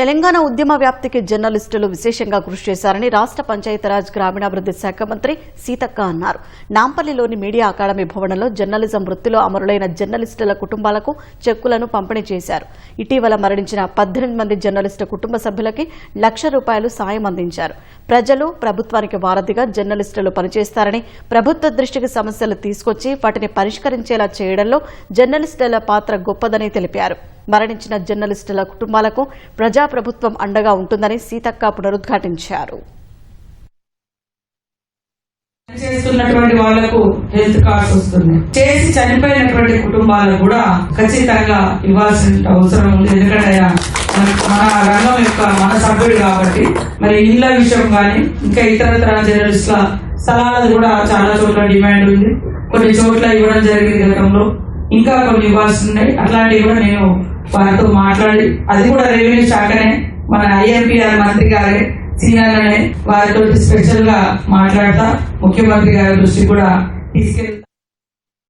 తెలంగాణ ఉద్యమ వ్యాప్తికి జర్నలిస్టులు విశేషంగా కృషి చేశారని రాష్ట్ర పంచాయతీరాజ్ గ్రామీణాభివృద్ది శాఖ మంత్రి సీతక్క అన్నారు. నాంపల్లిలోని మీడియా అకాడమీ భవనంలో జర్నలిజం వృత్తిలో అమరులైన జర్నలిస్టుల కుటుంబాలకు చెక్కులను పంపిణీ చేశారు. ఇటీవల మరణించిన పద్దెనిమిది మంది జర్నలిస్టు కుటుంబ సభ్యులకి లక్ష రూపాయలు సాయం అందించారు. ప్రజలు ప్రభుత్వానికి వారధిగా జర్నలిస్టులు పనిచేస్తారని ప్రభుత్వ దృష్టికి సమస్యలు తీసుకొచ్చి వాటిని పరిష్కరించేలా చేయడంలో జర్నలిస్టుల పాత్ర గొప్పదని తెలిపారు. మరణించిన జర్నలిస్టుల కుటుంబాలకు ప్రజాప్రభుత్వం అండగా ఉంటుందని సీతక్క పునరుద్ఘాటించారు. చేస్తున్నటువంటి వాళ్ళకు హెల్త్ కార్డ్స్ వస్తున్నాయి చేసి చనిపోయినటువంటి కుటుంబాలకు కూడా ఖచ్చితంగా ఇవ్వాల్సిన అవసరం ఉంది. ఎందుకంటే మన రంగం యొక్క మన సభ్యుడు కాబట్టి మరి ఇళ్ళ విషయం కానీ ఇంకా ఇతరతర జర్నలిస్టుల స్థలాలది కూడా చాలా చోట్ల డిమాండ్ ఉంది. కొన్ని చోట్ల ఇవ్వడం జరిగింది గతంలో. ఇంకా కొన్ని ఇవ్వాల్సి ఉన్నాయి. అట్లాంటివి కూడా నేను వాళ్ళతో మాట్లాడి అది కూడా రెవెన్యూ శాఖనే మన ఐఎంపీఆర్ మంత్రి గారే సీనియర్లనే వారితో స్పెషల్గా మాట్లాడతా ముఖ్యమంత్రి గారి దృష్టి కూడా తీసుకెళ్తా.